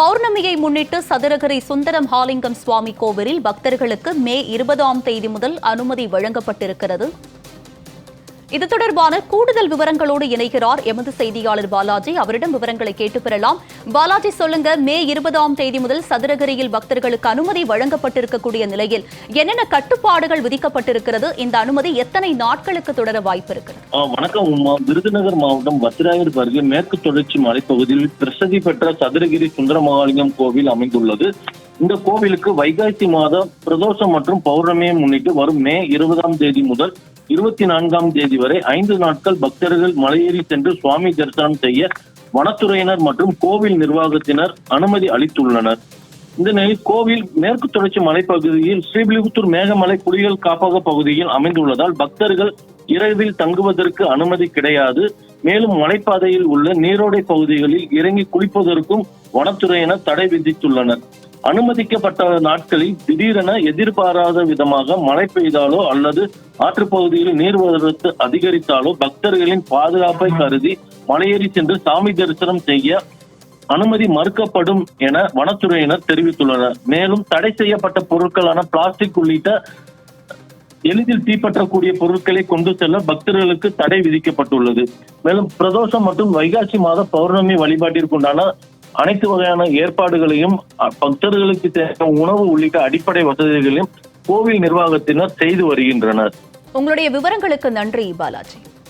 பௌர்ணமியை முன்னிட்டு சதுரகிரி சுந்தரம் ஹாலிங்கம் சுவாமி கோவிலில் பக்தர்களுக்கு மே இருபதாம் தேதி முதல் அனுமதி வழங்கப்பட்டிருக்கிறது. இது தொடர்பான கூடுதல் விவரங்களோடு இணைகிறார் எமது செய்தியாளர் பாலாஜி. அவரிடம் விவரங்களை கேட்டு பெறலாம். பாலாஜி சொல்லுங்க. மே இருபதாம் தேதி முதல் சதுரகிரியில் பக்தர்களுக்கு அனுமதி வழங்கப்பட்டிருக்கக்கூடிய நிலையில் என்னென்ன கட்டுப்பாடுகள் விதிக்கப்பட்டிருக்கிறது? இந்த அனுமதி எத்தனை நாட்களுக்கு தொடர வாய்ப்பு இருக்கிறது? வணக்கம் விருதுநகர் மாவட்டம் பத்திராயர் அருகே மேற்கு தொடர்ச்சி மலைப்பகுதியில் பிரசித்தி பெற்ற சதுரகிரி சுந்தரமகாலிங்கம் கோவில் அமைந்துள்ளது. இந்த கோவிலுக்கு வைகாசி மாதம் பிரதோஷம் மற்றும் பௌர்ணமியை முன்னிட்டு வரும் மே இருபதாம் தேதி முதல் இருபத்தி நான்காம் தேதி வரை ஐந்து நாட்கள் பக்தர்கள் மலையேறி சென்று சுவாமி தரிசனம் செய்ய வனத்துறையினர் மற்றும் கோவில் நிர்வாகத்தினர் அனுமதி அளித்துள்ளனர். இந்த நிலையில் கோவில் மேற்கு தொடர்ச்சி மலைப்பகுதியில் ஸ்ரீவில்லிபுத்தூர் மேகமலை புலிகள் காப்பக பகுதியில் அமைந்துள்ளதால் பக்தர்கள் இரவில் தங்குவதற்கு அனுமதி கிடையாது. மேலும் மலைப்பாதையில் உள்ள நீரோடை பகுதிகளில் இறங்கி குளிப்பதற்கும் வனத்துறையினர் தடை விதித்துள்ளனர். அனுமதிக்கப்பட்ட நாட்களில் திடீரென எதிர்பாராத விதமாக மழை பெய்தாலோ அல்லது ஆற்றுப்பகுதியில் நீர்வரத்து அதிகரித்தாலோ பக்தர்களின் பாதுகாப்பை கருதி மலையேறி சென்று சாமி தரிசனம் செய்ய அனுமதி மறுக்கப்படும் என வனத்துறையினர் தெரிவித்துள்ளனர். மேலும் தடை செய்யப்பட்ட பொருட்களான பிளாஸ்டிக் உள்ளிட்ட எளிதில் தீப்பற்றக்கூடிய பொருட்களை கொண்டு செல்ல பக்தர்களுக்கு தடை விதிக்கப்பட்டுள்ளது. மேலும் பிரதோஷம் மற்றும் வைகாசி மாத பௌர்ணமி வழிபாட்டிற்குண்டான அனைத்து வகையான ஏற்பாடுகளையும் பக்தர்களுக்கு தேவையான உணவு உள்ளிட்ட அடிப்படை வசதிகளையும் கோவில் நிர்வாகத்தினர் செய்து வருகின்றனர். உங்களுடைய விவரங்களுக்கு நன்றி பாலாஜி.